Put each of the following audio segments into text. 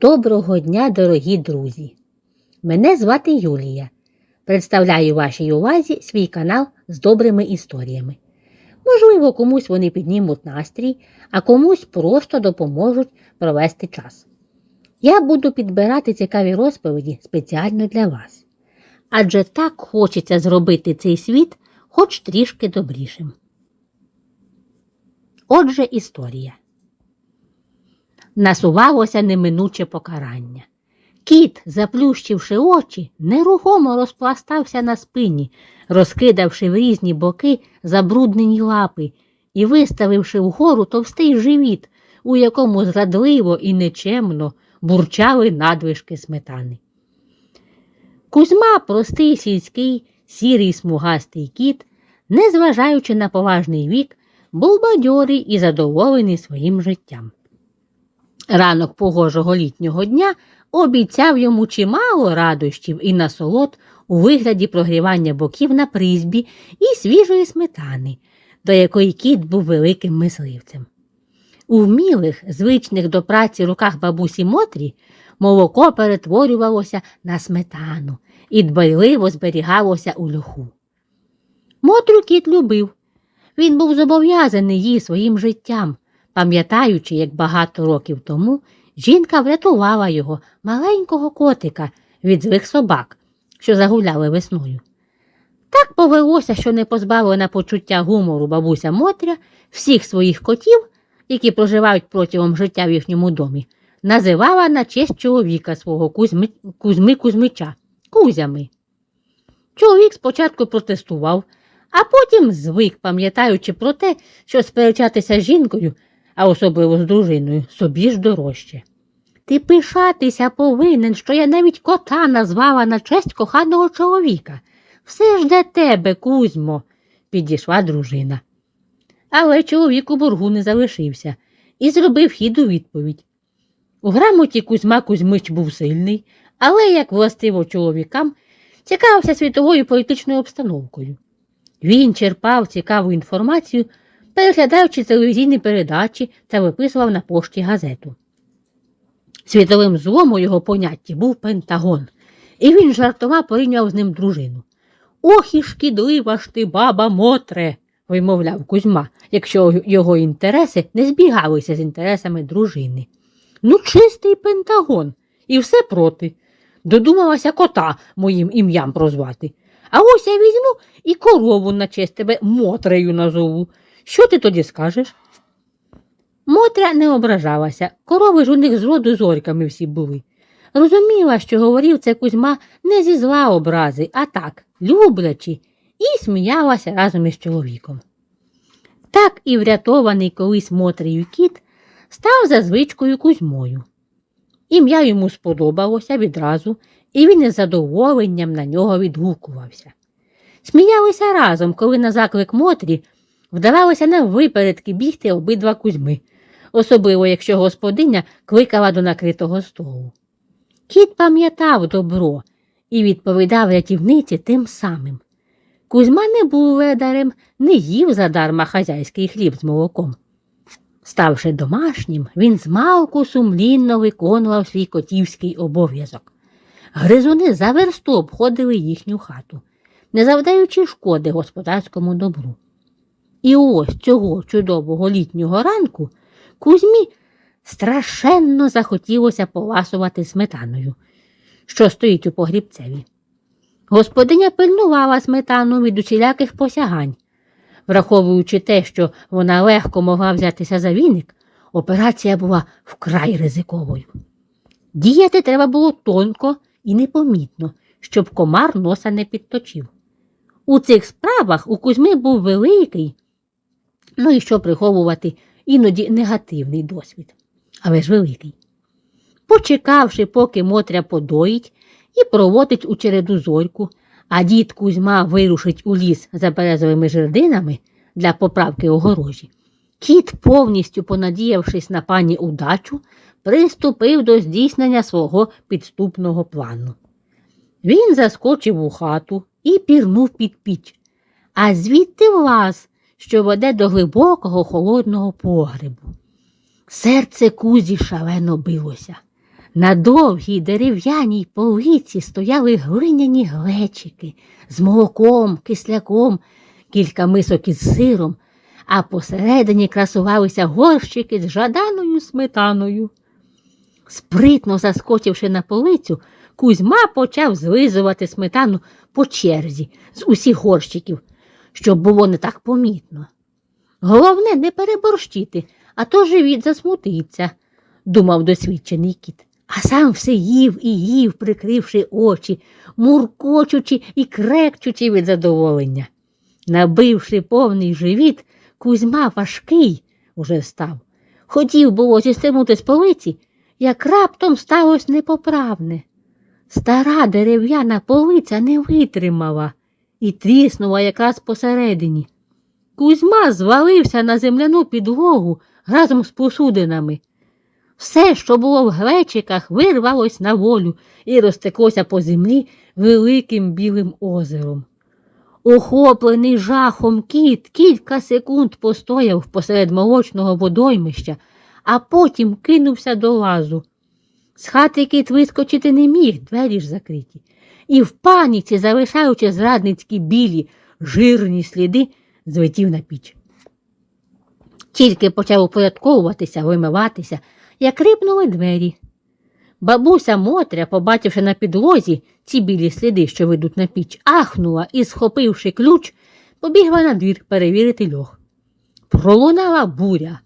Доброго дня, дорогі друзі! Мене звати Юлія. Представляю вашій увазі свій канал з добрими історіями. Можливо, комусь вони піднімуть настрій, а комусь просто допоможуть провести час. Я буду підбирати цікаві розповіді спеціально для вас. Адже так хочеться зробити цей світ хоч трішки добрішим. Отже, історія. Насувалося неминуче покарання. Кіт, заплющивши очі, нерухомо розпластався на спині, розкидавши в різні боки забруднені лапи і виставивши вгору товстий живіт, у якому зрадливо і нечемно бурчали надвишки сметани. Кузьма, простий сільський, сірий смугастий кіт, незважаючи на поважний вік, був бадьорий і задоволений своїм життям. Ранок погожого літнього дня обіцяв йому чимало радощів і насолод у вигляді прогрівання боків на призбі і свіжої сметани, до якої кіт був великим мисливцем. У вмілих, звичних до праці руках бабусі Мотрі молоко перетворювалося на сметану і дбайливо зберігалося у льоху. Мотрю кіт любив. Він був зобов'язаний їй своїм життям, пам'ятаючи, як багато років тому жінка врятувала його маленького котика від злих собак, що загуляли весною. Так повелося, що не позбавлена почуття гумору бабуся Мотря всіх своїх котів, які проживають протягом життя в їхньому домі, називала на честь чоловіка свого Кузьми Кузьми Кузьмича Кузями. Чоловік спочатку протестував, а потім звик, пам'ятаючи про те, що сперечатися з жінкою, а особливо з дружиною, собі ж дорожче. Ти пишатися повинен, що я навіть кота назвала на честь коханого чоловіка. Все ж для тебе, Кузьмо, підійшла дружина. Але чоловік у боргу не залишився і зробив хід у відповідь. У грамоті Кузьма Кузьмич був сильний, але, як властиво чоловікам, цікавився світовою політичною обстановкою. Він черпав цікаву інформацію, переглядаючи телевізійні передачі та виписував на пошті газету. Світовим злом у його понятті був Пентагон, і він жартома порівняв з ним дружину. Ох і шкідлива ж ти, баба Мотре, вимовляв Кузьма, якщо його інтереси не збігалися з інтересами дружини. Ну, чистий Пентагон, і все проти. Додумалася кота моїм ім'ям прозвати. А ось я візьму і корову на честь тебе Мотрею назову. Що ти тоді скажеш? Мотря не ображалася, корови ж у них з роду зорьками всі були. Розуміла, що говорив це Кузьма не зі зла образи, а так, люблячи, і сміялася разом із чоловіком. Так і врятований колись Мотрею кіт став за звичкою Кузьмою. Ім'я йому сподобалося відразу, і він із задоволенням на нього відгукувався. Сміялися разом, коли на заклик Мотрі вдавалося на випередки бігти обидва кузьми, особливо якщо господиня кликала до накритого столу. Кіт пам'ятав добро і відповідав рятівниці тим самим. Кузьма не був ледарем, не їв задарма хазяйський хліб з молоком. Ставши домашнім, він змалку сумлінно виконував свій котівський обов'язок. Гризуни за версту обходили їхню хату, не завдаючи шкоди господарському добру. І ось цього чудового літнього ранку Кузьмі страшенно захотілося поласувати сметаною, що стоїть у погрібцеві. Господиня пильнувала сметану від усіляких посягань. Враховуючи те, що вона легко могла взятися за віник, операція була вкрай ризиковою. Діяти треба було тонко і непомітно, щоб комар носа не підточив. У цих справах у Кузьми був великий, ну і що приховувати, іноді негативний досвід, але ж великий. Почекавши, поки Мотря подоїть і проводить у череду зорьку, а дід Кузьма вирушить у ліс за березовими жердинами для поправки огорожі, кіт, повністю понадіявшись на пані удачу, приступив до здійснення свого підступного плану. Він заскочив у хату і пірнув під піч, а звідти влаз, що веде до глибокого холодного погребу. Серце кузі шалено билося. На довгій дерев'яній полиці стояли глиняні глечики з молоком, кисляком, кілька мисок із сиром, а посередині красувалися горщики з жаданою сметаною. Спритно заскочивши на полицю, Кузьма почав злизувати сметану по черзі з усіх горщиків, щоб було не так помітно. Головне не переборщити, а то живіт засмутиться, думав досвідчений кіт. А сам все їв і їв, прикривши очі, муркочучи і крекчучи від задоволення. Набивши повний живіт, Кузьма важкий уже став. Хотів було зістигнути з полиці, як раптом сталося непоправне. Стара дерев'яна полиця не витримала і тріснула якраз посередині. Кузьма звалився на земляну підлогу разом з посудинами. Все, що було в глечиках, вирвалось на волю і розтеклося по землі великим білим озером. Охоплений жахом кіт кілька секунд постояв посеред молочного водоймища, а потім кинувся до лазу. З хати кіт вискочити не міг, двері ж закриті, і в паніці, залишаючи зрадницькі білі, жирні сліди, злетів на піч. Тільки почав упорядковуватися, вимиватися, як рипнули двері. Бабуся Мотря, побачивши на підлозі ці білі сліди, що ведуть на піч, ахнула і, схопивши ключ, побігла на двір перевірити льох. Пролунала буря.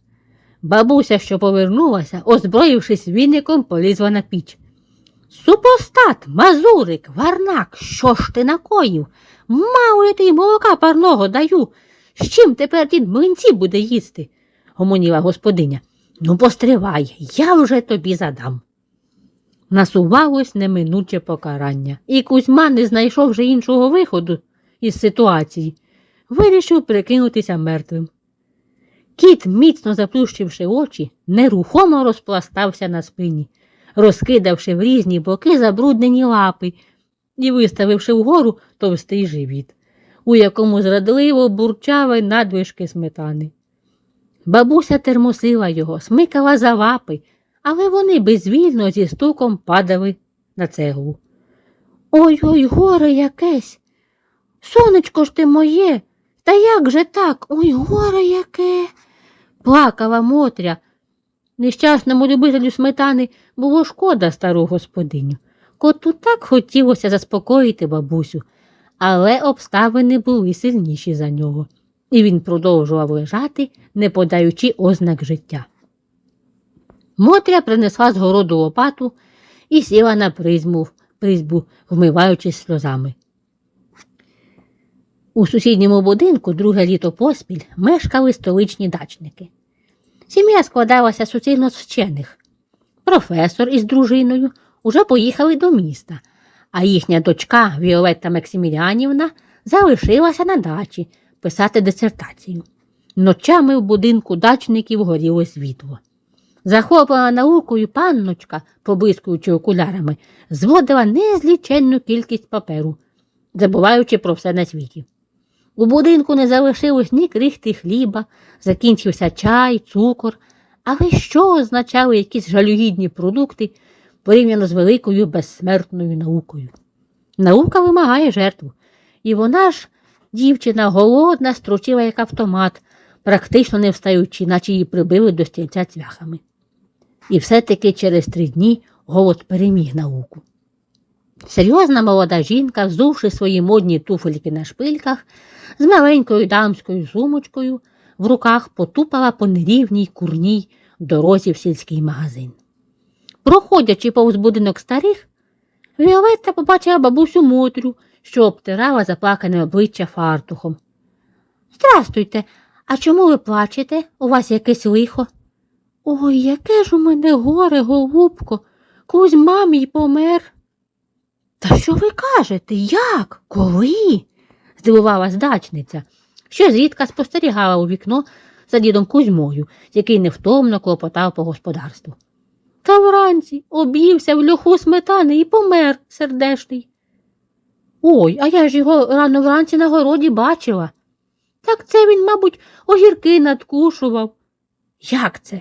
Бабуся, що повернулася, озброївшись віником, полізла на піч. Супостат, мазурик, варнак, що ж ти накоїв? Мало я тобі молока парного даю. З чим тепер дід млинці буде їсти? гомоніла господиня. Ну, постривай, я вже тобі задам. Насувалось неминуче покарання, і Кузьма, не знайшовши іншого виходу із ситуації, вирішив прикинутися мертвим. Кіт, міцно заплющивши очі, нерухомо розпластався на спині, розкидавши в різні боки забруднені лапи і виставивши вгору товстий живіт, у якому зрадливо бурчали надвишки сметани. Бабуся термосила його, смикала за лапи, але вони безвільно зі стуком падали на цеглу. Ой ой, горе якесь. Сонечко ж ти моє, та як же так? Ой, горе яке. плакала Мотря. Нещасному любителю сметани було шкода стару господиню. Коту так хотілося заспокоїти бабусю, але обставини були сильніші за нього, і він продовжував лежати, не подаючи ознак життя. Мотря принесла з городу лопату і сіла на призьму, призьбу, вмиваючись сльозами. У сусідньому будинку друге літо поспіль мешкали столичні дачники. Сім'я складалася суцільно з вчених. Професор із дружиною уже поїхали до міста, а їхня дочка Віолетта Максиміліанівна залишилася на дачі писати дисертацію. Ночами в будинку дачників горіло світло. Захоплена наукою панночка, поблискуючи окулярами, зводила незліченну кількість паперу, забуваючи про все на світі. У будинку не залишилось ні крихти хліба, закінчився чай, цукор, але що означали якісь жалюгідні продукти порівняно з великою безсмертною наукою? Наука вимагає жертву, і вона ж, дівчина, голодна, строчила як автомат, практично не встаючи, наче її прибили до стільця цвяхами. І все-таки через три дні голод переміг науку. Серйозна молода жінка, взувши свої модні туфельки на шпильках, з маленькою дамською сумочкою в руках потупала по нерівній курній дорозі в сільський магазин. Проходячи повз будинок старих, Віолетта побачила бабусю Мотрю, що обтирала заплакане обличчя фартухом. Здрастуйте, а чому ви плачете? У вас якесь лихо? Ой, яке ж у мене горе, голубко, Кузьма мій помер. Та що ви кажете? Як? Коли? здивувалась дачниця, що зрідка спостерігала у вікно за дідом Кузьмою, який невтомно клопотав по господарству. Та вранці об'ївся в льоху сметани і помер сердешний. Ой, а я ж його рано вранці на городі бачила. Так це він, мабуть, огірки надкушував. Як це?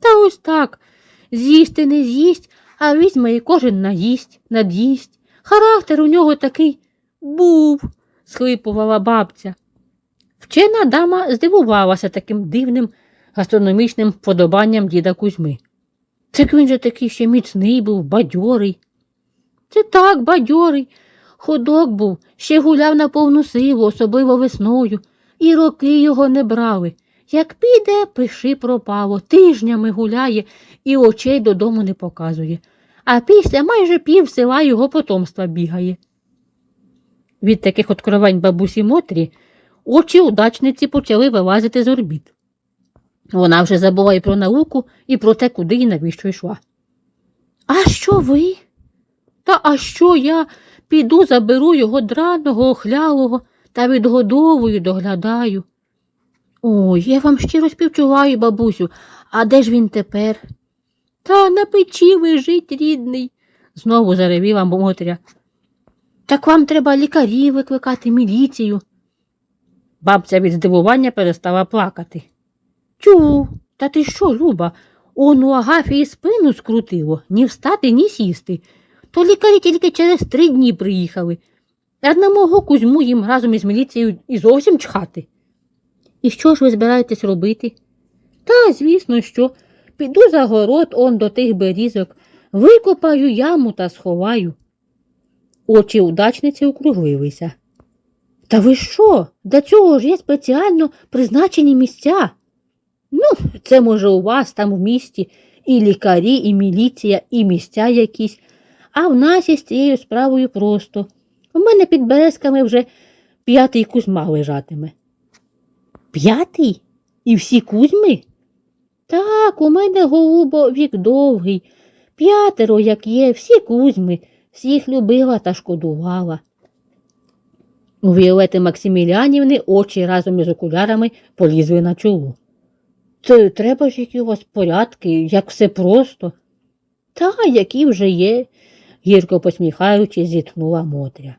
Та ось так. З'їсти не з'їсть, а візьме і кожен наїсть, над'їсть. Характер у нього такий був, схлипувала бабця. Вчена дама здивувалася таким дивним гастрономічним вподобанням діда Кузьми. Так він же такий ще міцний був, бадьорий. Це так, бадьорий. Ходок був, ще гуляв на повну силу, особливо весною, і роки його не брали. Як піде, пиши пропало, тижнями гуляє і очей додому не показує, а після майже пів села його потомства бігає. Від таких откровень бабусі Мотрі очі удачниці почали вилазити з орбіт. Вона вже забула і про науку, і про те, куди і навіщо йшла. А що ви? Та а що я піду заберу його драного, охлялого та відгодовую, доглядаю. Ой, я вам щиро співчуваю, бабусю, а де ж він тепер? Та на печі лежить, рідний, знову заревіла Мотря. Так вам треба лікарів викликати міліцію. Бабця від здивування перестала плакати. Тю, та ти що, Люба? Он у Агафії спину скрутило, ні встати, ні сісти. То лікарі тільки через три дні приїхали. А на мого кузьму їм разом із міліцією і зовсім чхати. І що ж ви збираєтесь робити? Та, звісно, що піду за город он до тих берізок, викопаю яму та сховаю. Очі удачниці округлилися. Та ви що? Для цього ж є спеціально призначені місця. Ну, це може у вас там в місті і лікарі, і міліція, і місця якісь, а в нас із цією справою просто. У мене під березками вже п'ятий кузьма лежатиме. П'ятий? І всі кузьми? Так, у мене голубо вік довгий. П'ятеро, як є, всі кузьми, всіх любила та шкодувала. У Віолети Максимілянівни очі разом із окулярами полізли на чоло. Це треба ж які у вас порядки, як все просто. Та, які вже є, гірко посміхаючись, зітхнула Мотря.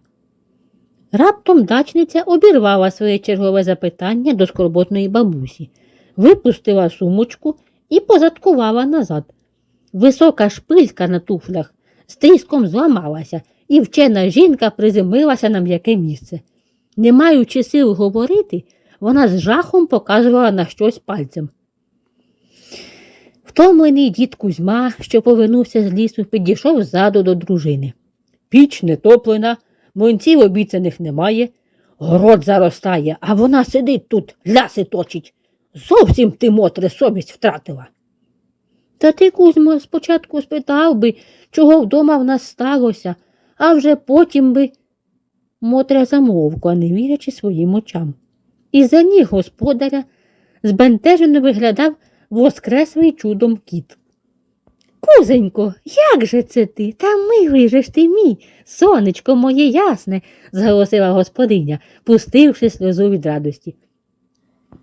Раптом дачниця обірвала своє чергове запитання до скорботної бабусі, випустила сумочку і позадкувала назад. Висока шпилька на туфлях з тріском зламалася, і вчена жінка приземлилася на м'яке місце. Не маючи сил говорити, вона з жахом показувала на щось пальцем. Втомлений дід Кузьма, що повернувся з лісу, підійшов ззаду до дружини. Піч не топлена, млинців обіцяних немає, город заростає, а вона сидить тут, ляси точить. Зовсім ти, Мотре, совість втратила. Та ти, Кузьмо, спочатку спитав би, чого вдома в нас сталося, а вже потім би. Мотря замовкла, не вірячи своїм очам. І за ніг господаря збентежено виглядав воскреслий чудом кіт. Кузенько, як же це ти? Та милий же ж ти мій, сонечко моє ясне, зголосила господиня, пустивши сльозу від радості.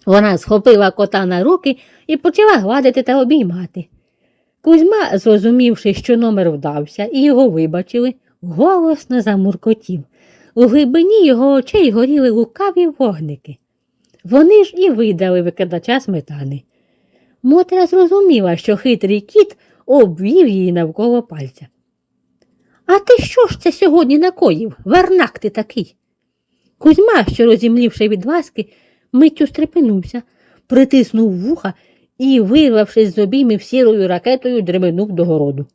Вона схопила кота на руки і почала гладити та обіймати. Кузьма, зрозумівши, що номер вдався і його вибачили, голосно замуркотів. У глибині його очей горіли лукаві вогники. Вони ж і видали викидача сметани. Мотря зрозуміла, що хитрий кіт обвів її навколо пальця. А ти що ж це сьогодні накоїв? Варнак ти такий. Кузьма, що розімлівши від ласки, миттю стрепенувся, притиснув вуха і, вирвавшись з обіймів сірою ракетою, дременув до городу.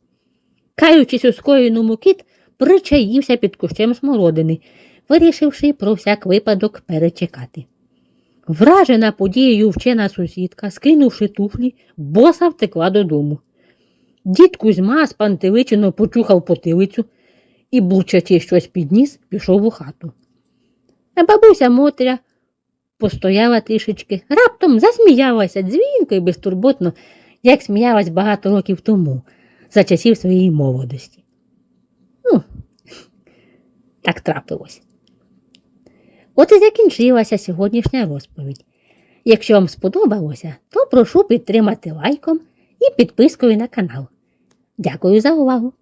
Каючись у скоєному кіт, причаївся під кущем смородини, вирішивши про всяк випадок перечекати. Вражена подією вчена сусідка, скинувши туфлі, боса втекла додому. Дід Кузьма спантеличено почухав потилицю і, бурчачи щось підніс, пішов у хату. А бабуся Мотря постояла трішечки, раптом засміялася дзвінко і безтурботно, як сміялась багато років тому, за часів своєї молодості. Так трапилось. От і закінчилася сьогоднішня розповідь. Якщо вам сподобалося, то прошу підтримати лайком і підпискою на канал. Дякую за увагу!